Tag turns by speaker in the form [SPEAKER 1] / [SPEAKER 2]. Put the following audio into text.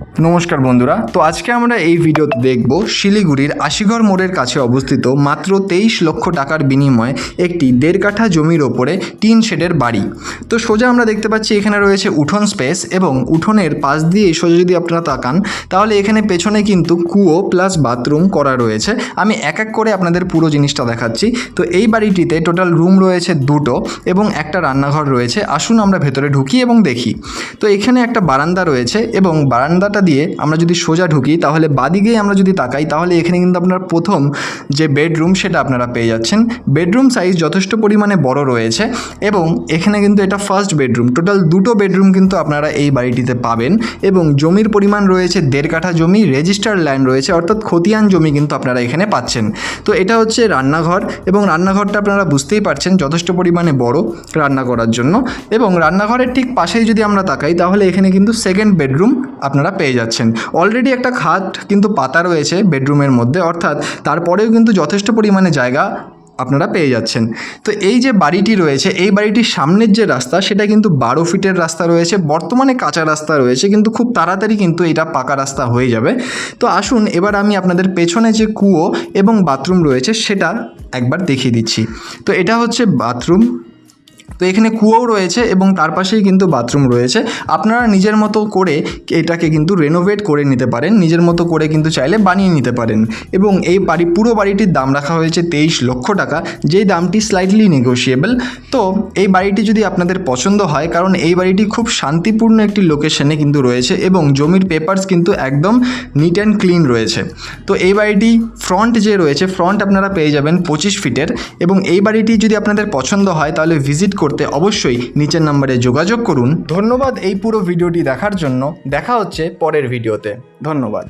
[SPEAKER 1] নমস্কার বন্ধুরা, তো আজকে আমরা এই ভিডিওতে দেখব শিলিগুড়ির আশিগড় মোড়ের কাছে অবস্থিত মাত্র তেইশ লক্ষ টাকার বিনিময়ে একটি দেড় কাঠা জমির ওপরে টিন শেডের বাড়ি। তো সোজা আমরা দেখতে পাচ্ছি এখানে রয়েছে উঠোন স্পেস এবং উঠোনের পাশ দিয়ে সোজা যদি আপনারা তাকান, তাহলে এখানে পেছনে কিন্তু কুয়ো প্লাস বাথরুম করা রয়েছে। আমি এক এক করে আপনাদের পুরো জিনিসটা দেখাচ্ছি। তো এই বাড়িটিতে টোটাল রুম রয়েছে দুটো এবং একটা রান্নাঘর রয়েছে। আসুন আমরা ভেতরে ঢুকি এবং দেখি। তো এখানে একটা বারান্দা রয়েছে এবং বারান্দাটা দিয়ে আমরা যদি সোজা ঢুকি, তাহলে বাদিকেই আমরা যদি তাকাই, তাহলে এখানে কিন্তু আপনার প্রথম যে বেডরুম সেটা আপনারা পেয়ে যাচ্ছেন। বেডরুম সাইজ যথেষ্ট পরিমাণে বড় রয়েছে এবং এখানে কিন্তু এটা ফার্স্ট বেডরুম। টোটাল দুটো বেডরুম কিন্তু আপনারা এই বাড়িটিতে পাবেন এবং জমির পরিমাণ রয়েছে দেড় কাঠা জমি রেজিস্টার্ড ল্যান্ড রয়েছে, অর্থাৎ খতিয়ান জমি কিন্তু আপনারা এখানে পাচ্ছেন। তো এটা হচ্ছে রান্নাঘর এবং রান্নাঘরটা আপনারা বুঝতেই পারছেন যথেষ্ট পরিমাণে বড় রান্না করার জন্য এবং রান্নাঘরের ঠিক পাশেই যদি আমরা তাকাই, তাহলে এখানে কিন্তু সেকেন্ড বেডরুম আপনারা পেয়ে যাচ্ছেন। অলরেডি একটা খাট কিন্তু পাতা রয়েছে বেডরুমের মধ্যে, অর্থাৎ তারপরেও কিন্তু যথেষ্ট পরিমাণে জায়গা আপনারা পেয়ে যাচ্ছেন। তো এই যে বাড়িটি রয়েছে, এই বাড়িটির সামনের যে রাস্তা, সেটা কিন্তু বারো ফিটের রাস্তা রয়েছে, বর্তমানে কাঁচা রাস্তা রয়েছে, কিন্তু খুব তাড়াতাড়ি কিন্তু এটা পাকা রাস্তা হয়ে যাবে। তো আসুন, এবার আমি আপনাদের পেছনে যে কুয়ো এবং বাথরুম রয়েছে, সেটা একবার দেখিয়ে দিচ্ছি। তো এটা হচ্ছে বাথরুম। তো এখানে কুয়োও রয়েছে এবং তার পাশেই কিন্তু বাথরুম রয়েছে। আপনারা নিজের মতো করে এটাকে কিন্তু রেনোভেট করে নিতে পারেন। নিজের মতো করে কিন্তু চাইলে বানিয়ে নিতে পারেন। এবং এই বাড়ি, পুরো বাড়িটির দাম রাখা হয়েছে তেইশ লক্ষ টাকা। যেই দামটি স্লাইটলি নেগোশিয়েবল তো এই বাড়িটি যদি আপনাদের পছন্দ হয়, কারণ এই বাড়িটি খুব শান্তিপূর্ণ একটি লোকেশনে কিন্তু রয়েছে এবং জমির পেপারস কিন্তু একদম নিট অ্যান্ড ক্লিন রয়েছে। তো এই বাড়িটি ফ্রন্ট যে রয়েছে ফ্রন্ট আপনারা পেয়ে যাবেন পঁচিশ ফিটের এবং এই বাড়িটি যদি আপনাদের পছন্দ হয়, তাহলে ভিজিট করতে অবশ্যই নিচের নাম্বারে যোগাযোগ করুন। ধন্যবাদ এই পুরো ভিডিওটি দেখার জন্য। দেখা হচ্ছে পরের ভিডিওতে। ধন্যবাদ।